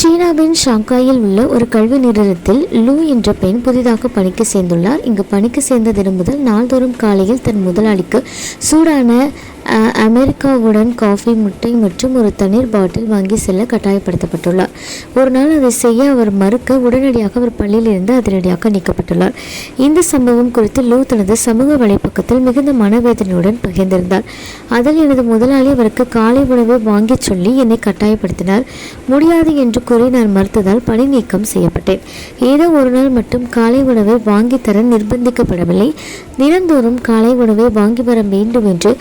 சீனாவின் ஷாங்காயில் உள்ள ஒரு கல்வி நிறுவனத்தில் லூ என்ற பெண் புதிதாக பணிக்கு சேர்ந்துள்ளார். இங்கு பணிக்கு சேர்ந்த தினம் முதல் நாள்தோறும் காலையில் தன் முதலாளிக்கு சூடான அமெரிக்காவுடன் காஃபி முட்டை மற்றும் ஒரு தண்ணீர் பாட்டில் வாங்கி செல்ல கட்டாயப்படுத்தப்பட்டுள்ளார். ஒரு நாள் அதை செய்ய அவர் மறுக்க உடனடியாக அவர் பள்ளியிலிருந்து அதிரடியாக நீக்கப்பட்டுள்ளார். இந்த சம்பவம் குறித்து லூ தனது சமூக வலைப்பக்கத்தில் மிகுந்த மனவேதனையுடன் பகிர்ந்திருந்தார். அதில் எனது முதலாளி அவருக்கு காலை உணவை வாங்கிச் சொல்லி என்னை கட்டாயப்படுத்தினார். முடியாது என்று கூறி நான் மறுத்ததால் பணி நீக்கம் செய்யப்பட்டேன். ஏதோ ஒரு நாள் மட்டும் காலை உணவை வாங்கித்தர தர நிர்பந்திக்கப்படவில்லை. தினந்தோறும் காலை உணவை வாங்கி வர வேண்டும் என்று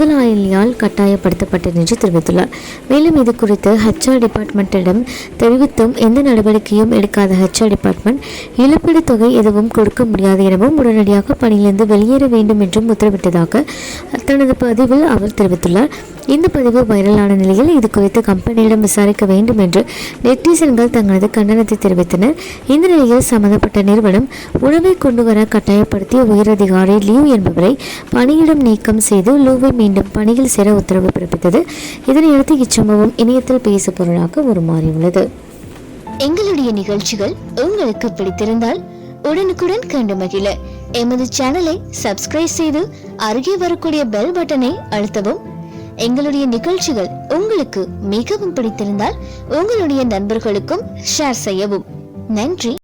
முதலாளியால் கட்டாயப்படுத்தப்பட்டது என்று தெரிவித்துள்ளார். மேலும் இது குறித்து ஹெச்ஆர் டிபார்ட்மெண்ட்டிடம் தெரிவித்தும் எந்த நடவடிக்கையும் எடுக்காத ஹெச்ஆர் டிபார்ட்மெண்ட் இழப்பீடு தொகை எதுவும் கொடுக்க முடியாது எனவும் உடனடியாக பணியிலிருந்து வெளியேற வேண்டும் என்றும் உத்தரவிட்டதாக தனது பதிவில் அவர் தெரிவித்துள்ளார். இந்த பதிவு வைரலான நிலையில் இது குறித்து கம்பெனியிடம் விசாரிக்க வேண்டும் என்று நெட்டிசன்கள் தங்களது கண்டனத்தை தெரிவித்தனர். இந்த நிலையில் சம்பந்தப்பட்ட நிறுவனம் உணவை கொண்டு வர கட்டாயப்படுத்திய உயரதிகாரி லியூ என்பவரை பணியிடம் நீக்கம் செய்து லூவை மீண்டும் மீண்டும் பணியில் சேர உத்தரவு பிறப்பித்தது. இதனையடுத்து இச்சம்பவம் இணையத்தில் பேசு பொருளாக உருமாறியுள்ளது. எங்களுடைய நிகழ்ச்சிகள் உங்களுக்கு பிடித்திருந்தால் உடனுக்குடன் கண்டு மகிழ. எமது சேனலை சப்ஸ்கிரைப் செய்து அருகே வரக்கூடிய பெல் பட்டனை அழுத்தவும். எங்களுடைய நிகழ்ச்சிகள் உங்களுக்கு மிகவும் பிடித்திருந்தால் உங்களுடைய நண்பர்களுக்கும் ஷேர் செய்யவும். நன்றி.